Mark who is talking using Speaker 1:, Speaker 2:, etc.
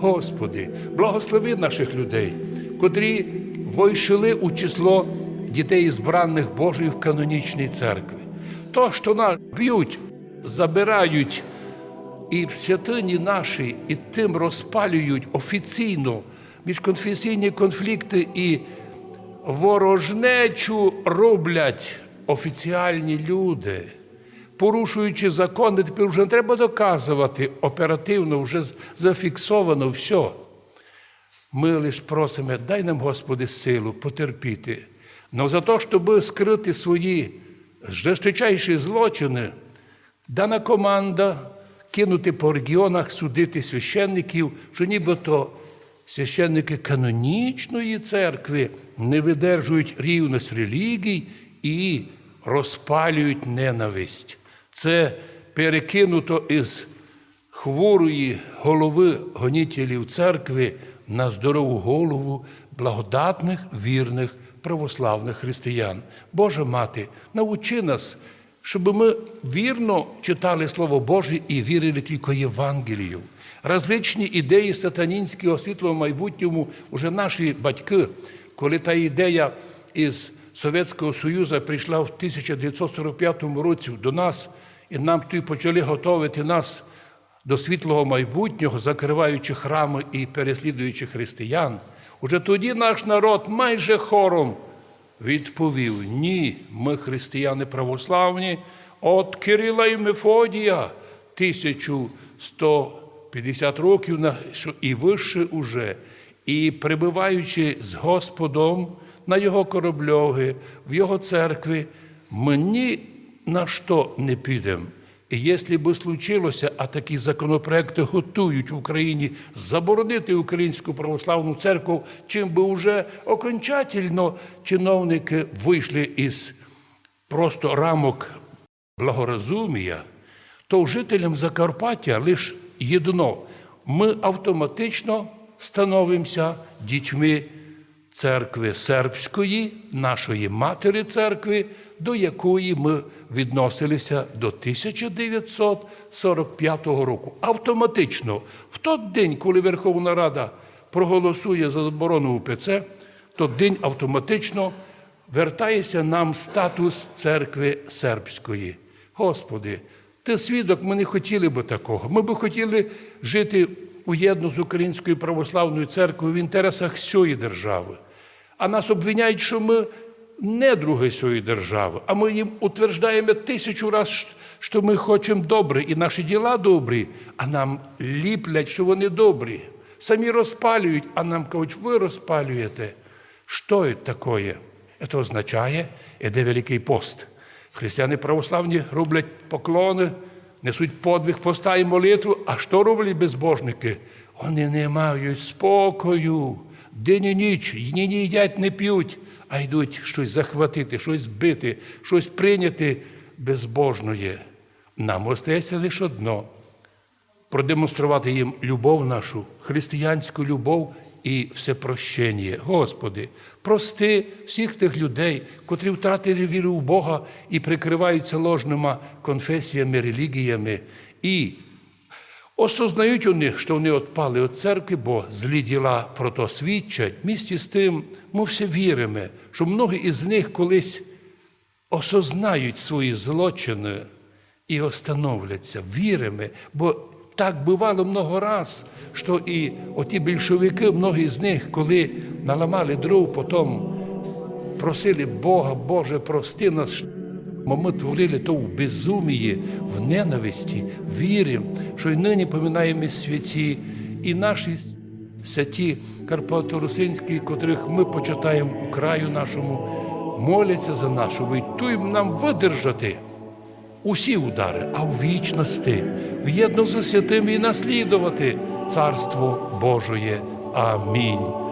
Speaker 1: Господи, благослови наших людей, котрі войшли у число дітей збраних Божої в канонічній церкві. То, що нас б'ють, забирають і в святині наші, і тим розпалюють офіційно міжконфесійні конфлікти і ворожнечу роблять офіціальні люди. Порушуючи закони, тепер вже не треба доказувати оперативно, вже зафіксовано все. Ми лише просимо, дай нам, Господи, силу потерпіти. Но за те, щоб скрити свої жесточайші злочини, дана команда кинути по регіонах, судити священників, що нібито священники канонічної церкви не видержують рівність релігій і розпалюють ненависть. Це перекинуто із хворої голови гонітелів церкви на здорову голову благодатних, вірних православних християн. Боже мати, научи нас, щоб ми вірно читали Слово Боже і вірили тільки Євангелію. Различні ідеї сатанінського світлого майбутньому уже наші батьки, коли та ідея із Совєтського Союзу прийшла в 1945 році до нас, і нам тут почали готувати нас до світлого майбутнього, закриваючи храми і переслідуючи християн. Уже тоді наш народ майже хором відповів: ні, ми християни православні, от Кирила і Мефодія 1150 років і вище уже, і прибуваючи з Господом на його корабльоги, в його церкві, ми ні на що не підемо. І якщо би случилося, а такі законопроекти готують в Україні заборонити Українську православну церкву, чим би вже окончательно чиновники вийшли із просто рамок благоразумія, то жителям Закарпаття лише єдно. Ми автоматично становимося дітьми церкви сербської, нашої матері церкви, до якої ми відносилися до 1945 року. Автоматично, в той день, коли Верховна Рада проголосує за заборону УПЦ, в той день автоматично вертається нам статус церкви сербської. Господи, ти свідок, ми не хотіли би такого. Ми би хотіли жити уєдно з Українською православною церквою в інтересах всієї держави. А нас обвиняють, що ми не други цієї держави, а ми їм утверждаємо тисячу разів, що ми хочемо добре, і наші діла добрі, а нам ліплять, що вони добрі. Самі розпалюють, а нам кажуть, ви розпалюєте. Що це таке? Це означає, іде Великий пост. Християни православні роблять поклони, несуть подвиг поста і молитву. А що роблять безбожники? Вони не мають спокою. День і ніч, ні, ні їдять, не п'ють, а йдуть щось захватити, щось збити, щось прийняти безбожноє. Нам остається лише одно продемонструвати їм любов нашу, християнську любов і всепрощення. Господи, прости всіх тих людей, котрі втратили віру в Бога і прикриваються ложними конфесіями, релігіями. І осознають вони, що вони відпали від церкви, бо злі діла про то свідчать. Місті з тим ми все віримо, що многі із них колись осознають свої злочини і остановляться, віримо, бо так бувало много раз, що і оті більшовики, многі з них, коли наламали дров, потім просили Бога, Боже, прости нас, бо ми творили то в безумії, в ненависті, віримо, що й нині поминаємо святі, і наші святі Карпато-Русинські, котрих ми почитаємо у краю нашому, моляться за нас, щоб і туй нам видержати усі удари, а в вічності, в'єдно за святими і наслідувати Царство Божоє. Амінь.